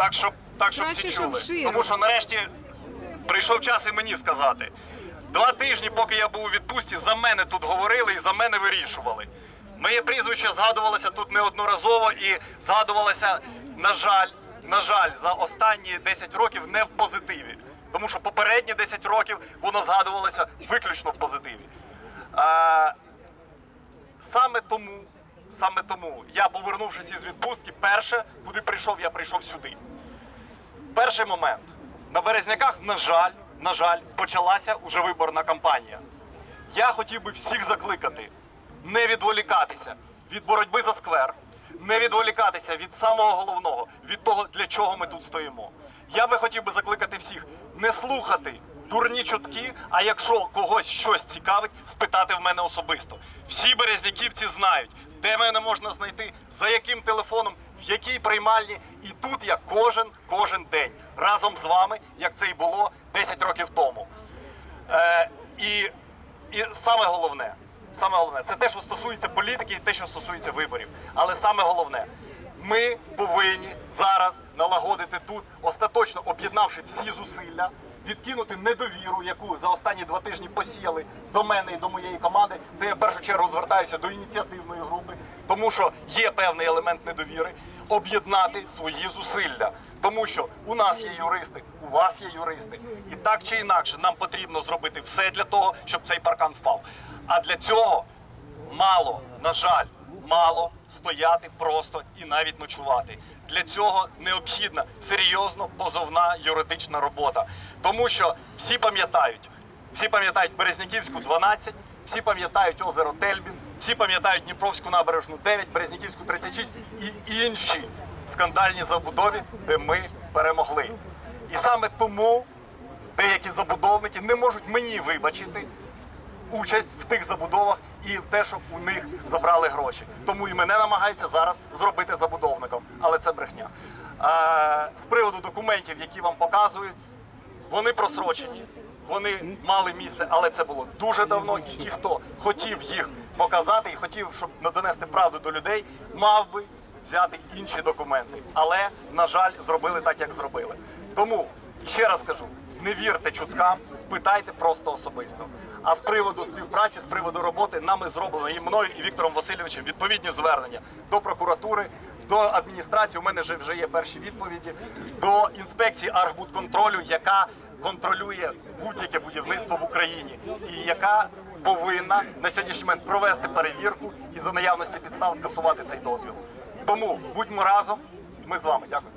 Так, щоб, так, щоб Краще, всі щоб чули. шире. Тому що нарешті прийшов час і мені сказати. Два тижні, поки я був у відпустці, за мене тут говорили і за мене вирішували. Моє прізвище згадувалося тут неодноразово і згадувалося, на жаль, на жаль, за останні 10 років не в позитиві. Тому що попередні 10 років воно згадувалося виключно в позитиві. А, саме тому, саме тому я, повернувшись із відпустки, перше, куди прийшов, я прийшов сюди. Перший момент. На Березняках, на жаль, на жаль, почалася уже виборна кампанія. Я хотів би всіх закликати не відволікатися від боротьби за сквер, не відволікатися від самого головного, від того, для чого ми тут стоїмо. Я би хотів би закликати всіх не слухати дурні чутки, а якщо когось щось цікавить, спитати в мене особисто. Всі березняківці знають, де мене можна знайти, за яким телефоном, в якій приймальні. І тут я кожен кожен день разом з вами, як це і було 10 років тому. Е, і, і саме головне, саме головне, це те, що стосується політики, і те, що стосується виборів. Але саме головне, ми повинні зараз налагодити тут, остаточно об'єднавши всі зусилля, відкинути недовіру, яку за останні два тижні посіяли до мене і до моєї команди. Це я в першу чергу звертаюся до ініціативної групи, тому що є певний елемент недовіри, об'єднати свої зусилля. Тому що у нас є юристи, у вас є юристи, і так чи інакше нам потрібно зробити все для того, щоб цей паркан впав. А для цього мало, на жаль, мало стояти просто і навіть ночувати. Для цього необхідна серйозно позовна юридична робота. Тому що всі пам'ятають, всі пам'ятають Березняківську 12, всі пам'ятають озеро Тельбін, всі пам'ятають Дніпровську набережну 9, Березняківську 36 і інші скандальні забудові, де ми перемогли. І саме тому деякі забудовники не можуть мені вибачити участь в тих забудовах і в те, щоб у них забрали гроші. Тому і мене намагаються зараз зробити забудовником, але це брехня. А, з приводу документів, які вам показують, вони просрочені. Вони мали місце, але це було дуже давно. І ті, хто хотів їх показати і хотів, щоб донести правду до людей, мав би взяти інші документи. Але, на жаль, зробили так, як зробили. Тому ще раз кажу: не вірте чуткам, питайте просто особисто. А з приводу співпраці, з приводу роботи, нами зроблено і мною, і Віктором Васильовичем відповідні звернення до прокуратури, до адміністрації. У мене вже вже є перші відповіді до інспекції Архбудконтролю, яка контролює будь-яке будівництво в Україні, і яка повинна на сьогоднішній момент провести перевірку і за наявності підстав скасувати цей дозвіл. Тому будьмо разом. Ми з вами. Дякую.